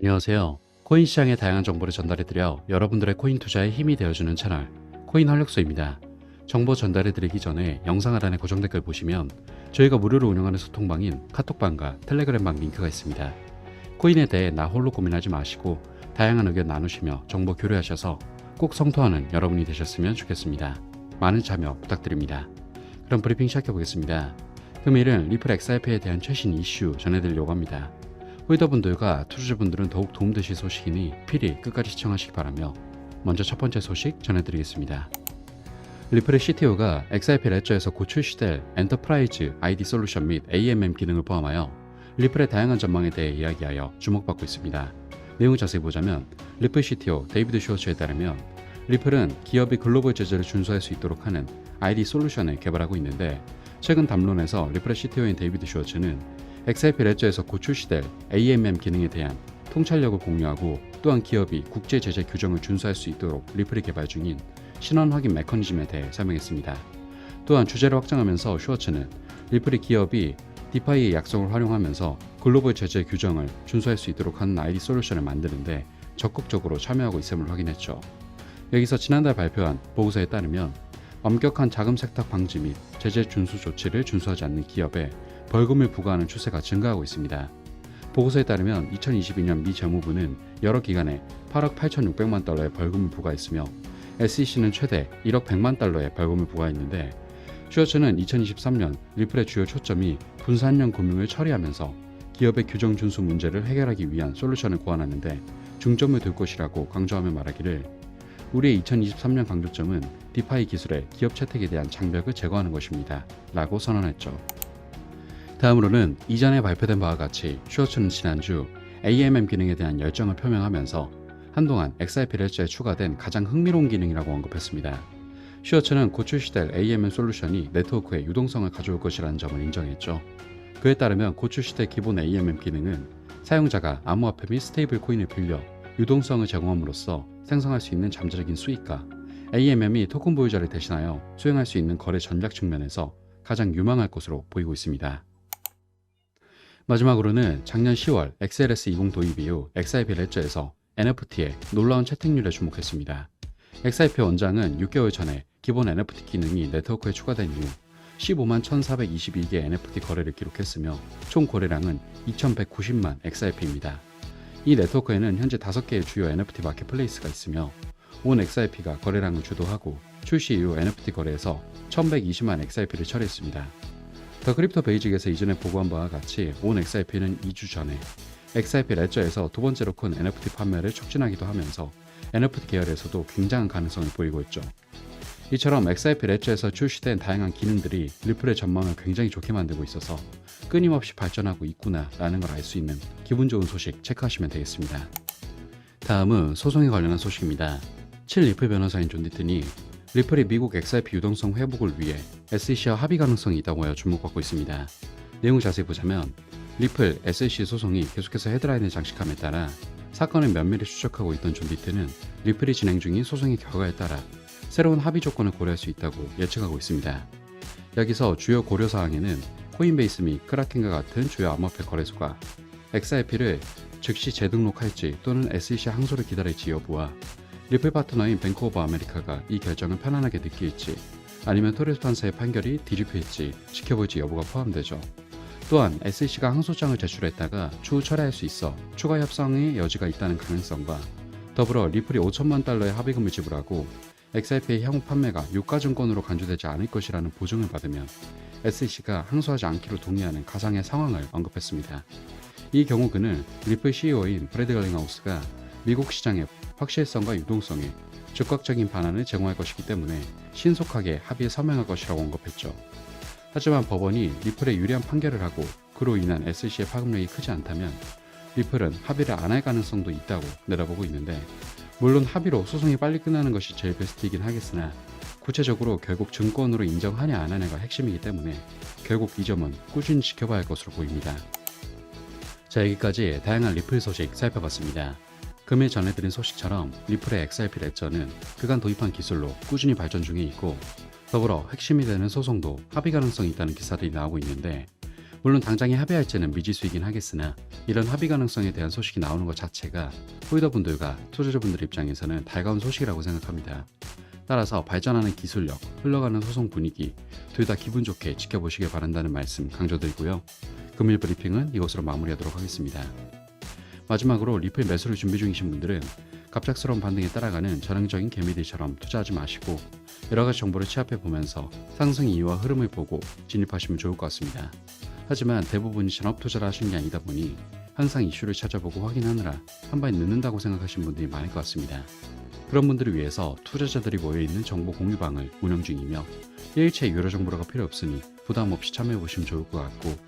안녕하세요. 코인 시장의 다양한 정보를 전달해드려 여러분들의 코인 투자에 힘이 되어주는 채널 코인 활력소입니다. 정보 전달해드리기 전에 영상 하단에 고정 댓글 보시면 저희가 무료로 운영하는 소통방인 카톡방과 텔레그램방 링크가 있습니다. 코인에 대해 나 홀로 고민하지 마시고 다양한 의견 나누시며 정보 교류하셔서 꼭 성토하는 여러분이 되셨으면 좋겠습니다. 많은 참여 부탁드립니다. 그럼 브리핑 시작해 보겠습니다. 금일은 리플 XRP에 대한 최신 이슈 전해드리려고 합니다. 홀더분들과 투자자분들은 더욱 도움되실 소식이니 필히 끝까지 시청하시기 바라며 먼저 첫 번째 소식 전해드리겠습니다. 리플의 CTO가 XRP 레저에서 곧 출시될 엔터프라이즈 ID 솔루션 및 AMM 기능을 포함하여 리플의 다양한 전망에 대해 이야기하여 주목받고 있습니다. 내용을 자세히 보자면 리플 CTO 데이비드 쇼츠에 따르면 리플은 기업이 글로벌 제재를 준수할 수 있도록 하는 ID 솔루션을 개발하고 있는데 최근 담론에서 리플의 CTO인 데이비드 쇼츠는 XRP 레저에서 곧 출시될 AMM 기능에 대한 통찰력을 공유하고 또한 기업이 국제 제재 규정을 준수할 수 있도록 리플이 개발 중인 신원 확인 메커니즘에 대해 설명했습니다. 또한 주제를 확장하면서 슈어츠는 리플이 기업이 디파이의 약속을 활용하면서 글로벌 제재 규정을 준수할 수 있도록 하는 ID 솔루션을 만드는데 적극적으로 참여하고 있음을 확인했죠. 여기서 지난달 발표한 보고서에 따르면 엄격한 자금 세탁 방지 및 제재 준수 조치를 준수하지 않는 기업에 벌금을 부과하는 추세가 증가하고 있습니다. 보고서에 따르면 2022년 미 재무부는 여러 기관에 8억 8,600만 달러의 벌금을 부과했으며 SEC는 최대 1억 100만 달러의 벌금을 부과했는데 슈어츠는 2023년 리플의 주요 초점이 분산형 금융을 처리하면서 기업의 규정 준수 문제를 해결하기 위한 솔루션을 고안하는데 중점을 둘 것이라고 강조하며 말하기를 우리의 2023년 강조점은 디파이 기술의 기업 채택에 대한 장벽을 제거하는 것입니다. 라고 선언했죠. 다음으로는 이전에 발표된 바와 같이 슈어츠는 지난주 AMM 기능에 대한 열정을 표명하면서 한동안 XRP 레저에 추가된 가장 흥미로운 기능이라고 언급했습니다. 슈어츠는 곧 출시될 AMM 솔루션이 네트워크에 유동성을 가져올 것이라는 점을 인정했죠. 그에 따르면 곧 출시될 기본 AMM 기능은 사용자가 암호화폐 및 스테이블 코인을 빌려 유동성을 제공함으로써 생성할 수 있는 잠재적인 수익과 AMM이 토큰 보유자를 대신하여 수행할 수 있는 거래 전략 측면에서 가장 유망할 것으로 보이고 있습니다. 마지막으로는 작년 10월 XLS20 도입 이후 XIP 레저에서 NFT의 놀라운 채택률에 주목했습니다. XIP 원장은 6개월 전에 기본 NFT 기능이 네트워크에 추가된 이후 15만 1422개 NFT 거래를 기록했으며 총 거래량은 2190만 XIP입니다. 이 네트워크에는 현재 5개의 주요 NFT 마켓플레이스가 있으며 온 XIP가 거래량을 주도하고 출시 이후 NFT 거래에서 1120만 XIP를 처리했습니다. 더 크립토 베이직에서 이전에 보고한 바와 같이 온 XIP는 2주 전에 XIP 레저에서 두 번째로 큰 NFT 판매를 촉진하기도 하면서 NFT 계열에서도 굉장한 가능성을 보이고 있죠. 이처럼 XIP 레저에서 출시된 다양한 기능들이 리플의 전망을 굉장히 좋게 만들고 있어서 끊임없이 발전하고 있구나 라는 걸 알 수 있는 기분 좋은 소식 체크하시면 되겠습니다. 다음은 소송에 관련한 소식입니다. 7 리플 변호사인 존 디튼이 리플이 미국 XRP 유동성 회복을 위해 SEC와 합의 가능성이 있다고 하여 주목받고 있습니다. 내용을 자세히 보자면 리플 SEC 소송이 계속해서 헤드라인을 장식함에 따라 사건을 면밀히 추적하고 있던 존 디튼은 리플이 진행 중인 소송의 결과에 따라 새로운 합의 조건을 고려할 수 있다고 예측하고 있습니다. 여기서 주요 고려 사항에는 코인베이스 및 크라켄과 같은 주요 암호화폐 거래소가 XRP를 즉시 재등록할지 또는 SEC 항소를 기다릴지 여부와 리플 파트너인 뱅크 오브 아메리카가 이 결정을 편안하게 느낄지 아니면 토레스 판사의 판결이 뒤집힐지 지켜볼지 여부가 포함되죠. 또한 SEC가 항소장을 제출했다가 추후 철회할 수 있어 추가 협상의 여지가 있다는 가능성과 더불어 리플이 5천만 달러의 합의금을 지불하고 XRP의 향후 판매가 유가증권으로 간주되지 않을 것이라는 보증을 받으면 SEC가 항소하지 않기로 동의하는 가상의 상황을 언급했습니다. 이 경우 그는 리플 CEO인 브래드 걸링하우스가 미국 시장의 확실성과 유동성에 즉각적인 반환을 제공할 것이기 때문에 신속하게 합의에 서명할 것이라고 언급했죠. 하지만 법원이 리플에 유리한 판결을 하고 그로 인한 SEC의 파급력이 크지 않다면 리플은 합의를 안 할 가능성도 있다고 내다보고 있는데 물론 합의로 소송이 빨리 끝나는 것이 제일 베스트이긴 하겠으나 구체적으로 결국 증권으로 인정하냐 안 하냐가 핵심이기 때문에 결국 이 점은 꾸준히 지켜봐야 할 것으로 보입니다. 자 여기까지 다양한 리플 소식 살펴봤습니다. 금일 전해드린 소식처럼 리플의 XRP 레저는 그간 도입한 기술로 꾸준히 발전 중에 있고 더불어 핵심이 되는 소송도 합의 가능성이 있다는 기사들이 나오고 있는데 물론 당장에 합의할지는 미지수이긴 하겠으나 이런 합의 가능성에 대한 소식이 나오는 것 자체가 홀더분들과 투자자분들 입장에서는 달가운 소식이라고 생각합니다. 따라서 발전하는 기술력, 흘러가는 소송 분위기 둘 다 기분 좋게 지켜보시길 바란다는 말씀 강조드리고요. 금일 브리핑은 이것으로 마무리하도록 하겠습니다. 마지막으로 리플 매수를 준비 중이신 분들은 갑작스러운 반등에 따라가는 전형적인 개미들처럼 투자하지 마시고 여러 가지 정보를 취합해 보면서 상승 이유와 흐름을 보고 진입하시면 좋을 것 같습니다. 하지만 대부분이 전업 투자를 하시는 게 아니다 보니 항상 이슈를 찾아보고 확인하느라 한 발에 늦는다고 생각하시는 분들이 많을 것 같습니다. 그런 분들을 위해서 투자자들이 모여있는 정보 공유방을 운영 중이며 일체 유료 정보가 필요 없으니 부담 없이 참여해 보시면 좋을 것 같고